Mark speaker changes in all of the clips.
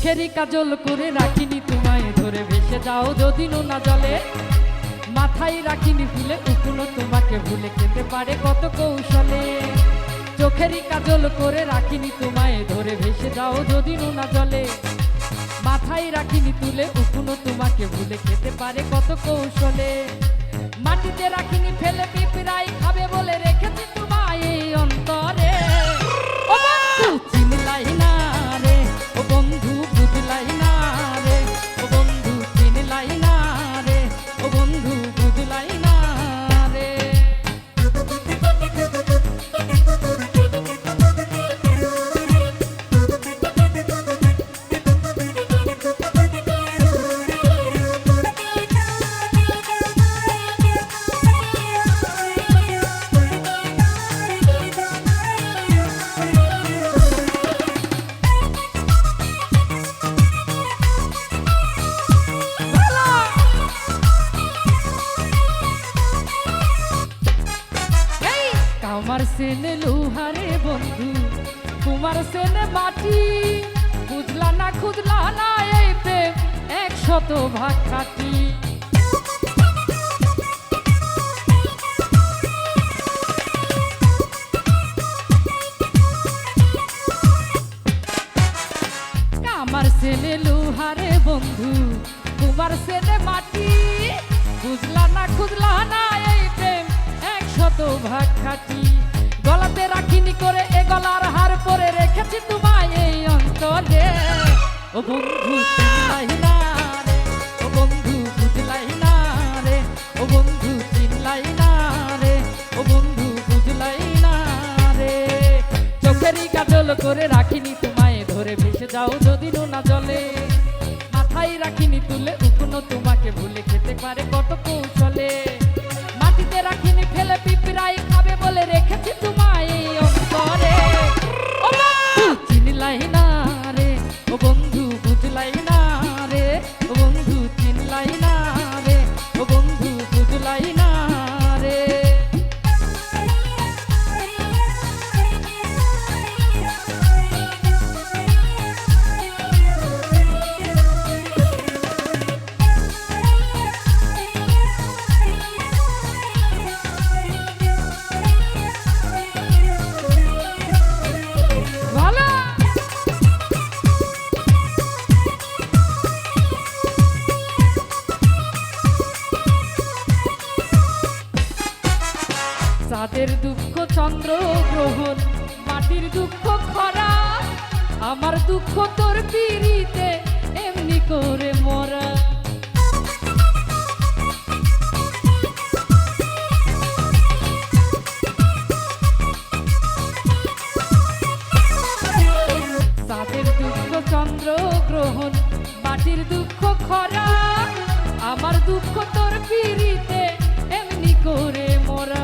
Speaker 1: চোখেরই কাজল করে রাখিনি তোমায়। ধরে ভেসে যাও যদি না জলে। মাথায় রাখিনি ভুলে উকুনো তোমাকে ভুলে খেতে পারে কত কৌশলে। চোখেরই কাজল করে রাখিনি তোমায়, ধরে ভেসে যাও যদি না জলে। মাথায় রাখিনি তুলে উকুনো তোমাকে ভুলে খেতে পারে কত কৌশলে। মাটিতে রাখিনি ফেলে, পিঁপড়াই খাবে বলে রেখেছি কামার সেনে লোহারে বন্ধু, কুমার সেনে মাটি বুঝলা না খুদলা না এই প্রেম একশত ভাগ খাটি কামার সেনে লোহারে বন্ধু, কুমার সেনে মাটি বুঝলা না খুদলা না এই প্রেম একশত ভাগ খাটি করে এ গলার হার পরে রেখেছি তোমায় এই অন্তরে ও বন্ধু ও বন্ধু, বুঝলাই না রে। ও বন্ধু, চিনলাই না রে। ও বন্ধু, বুঝলাই না রে। চোখেরই কাজল করে রাখিনি তোমায়, ধরে ভেসে যাও যদি না জলে। মাথায় রাখিনি তুলে উকুনো তোমাকে ভুলে খেতে পারে কত কৌশলে। মাটিতে রাখিনি ফেলে পিঁপড়াই খাবে বলে রেখেছি তোমায় চাঁদের দুঃখ চন্দ্র গ্রহণ, মাটির দুঃখ খরা, আমার দুঃখ তোর পিড়িতে এমনি করে মরা। চাঁদের দুঃখ চন্দ্র গ্রহণ, মাটির দুঃখ খরা, আমার দুঃখ তোর পিড়িতে এমনি করে মোরা।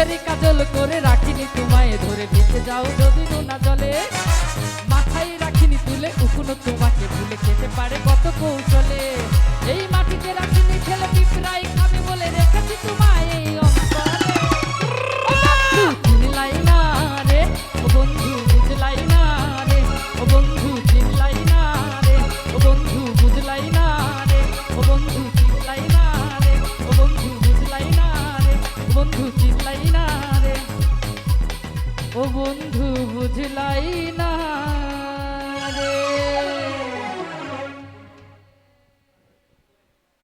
Speaker 1: চোখেরই কাজল করে রাখিনি তোমায়, ধরে বেঁচে যাও যদি না জলে। মাথায় রাখিনি তুলে উকুনো তোমাকে ভুলে খেতে পারে কত কৌশলে। এই মাটিতে রাখিনি খেলে পিঁপড়াই বন্ধু বুঝলাই না রে।